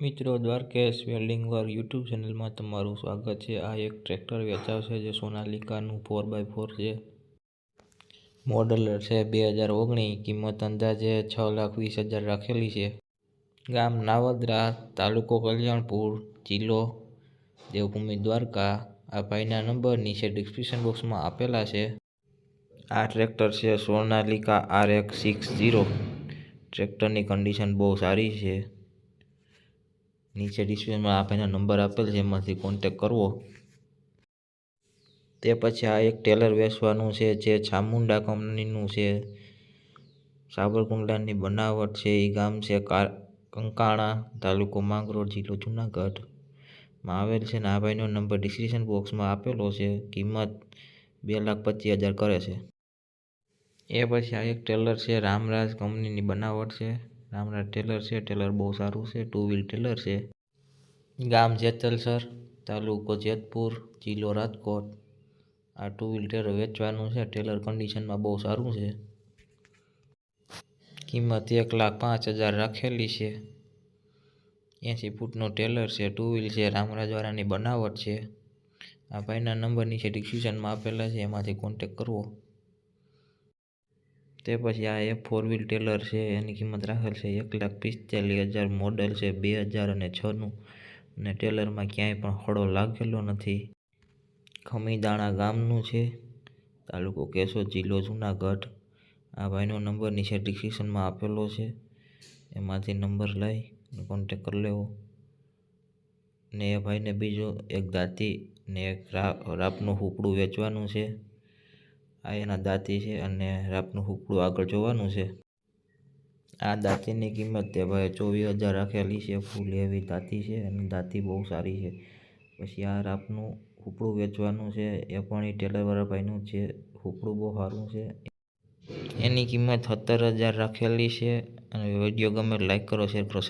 મિત્રો Dwarkesh welding work YouTube ચેનલમાં તમારું સ્વાગત છે. આ એક ટ્રેક્ટર વેચાવશે જે સોનાલિકાનું ફોર બાય ફોર છે. મોડલ છે બે હજાર ઓગણીસ કિંમત અંદાજે છ લાખ વીસ હજાર રાખેલી છે. ગામ નાવદરા, તાલુકો કલ્યાણપુર, જિલ્લો દેવભૂમિ દ્વારકા. આ ભાઈના નંબર નીચે ડિસ્ક્રિપ્શન બોક્સમાં આપેલા છે. આ ટ્રેક્ટર છે Sonalika R X six zero. ટ્રેક્ટરની કન્ડિશન બહુ સારી છે. નીચે ડિસ્ક્રિપ્શનમાં આ ભાઈનો નંબર આપેલ છે, એમાંથી કોન્ટેક કરવો. તે પછી આ એક ટેલર વેચવાનું છે, જે ચામુંડા કંપનીનું છે. સાબરકુંડલાની બનાવટ છે એ ગામ છે કંકાણા તાલુકો માંગરોળ જિલ્લો જુનાગઢ. માં આવેલ છે ને આ ભાઈનો નંબર ડિસ્ક્રિપ્શન બોક્સમાં આપેલો છે, કિંમત બે લાખ પચીસ હજાર કરે છે. એ પછી આ એક ટેલર છે, રામરાજ કંપનીની બનાવટ છે. રામરાજ ટેલર છે ટેલર બહુ સારું છે ટુ વ્હીલ ટેલર છે. ગામ જેતલસર તાલુકો જેતપુર, જિલ્લો રાજકોટ. આ ટુ વ્હીલ ટેલર વેચવાનું છે. ટેલર કન્ડિશનમાં બહુ સારું છે. કિંમત એક લાખ પાંચ હજાર રાખેલી છે. એંસી ફૂટનું ટેલર છે. ટુ વ્હીલ છે. રામરાજવાળાની બનાવટ છે. આ ભાઈના નંબર નીચે ડિસ્ક્રિપ્શનમાં આપેલા છે. એમાંથી કોન્ટેક કરવો. તે પછી આ એક ફોર વ્હીલ ટેલર છે. એની કિંમત રાખેલ છે. એક લાખ પિસ્તાલીસ હજાર મોડલ છે. બે હજાર અને છનું. અને ટેલરમાં ક્યાંય પણ હળો લાગેલો નથી. ખમીદાણા ગામનું છે. તાલુકો કેશોદ જિલ્લો જુનાગઢ. આ ભાઈનો નંબર નીચે ડિસ્ક્રિપ્શનમાં આપેલો છે. એમાંથી નંબર લઈ કોન્ટેક કરી લેવો. ને એ ભાઈને બીજું એક દાંતી ને એક રાપનું હૂકડું વેચવાનું છે. આ એના દાંતી છે અને રાપનું હૂકડું આગળ જોવાનું છે. આ દાંતીની કિંમત તે ભાઈ ચોવીસ હજાર રાખેલી છે, ફૂલ એવી દાંતી છે અને દાંતી બહુ સારી છે. પછી આ રાપનું હુકડું વેચવાનું છે, એ પણ એ ટેલરવાળા ભાઈનું છે હુકડું બહુ સારું છે. એની કિંમત સત્તર હજાર રાખેલી છે અને વીડિયો ગમે લાઈક કરો, શેર કરો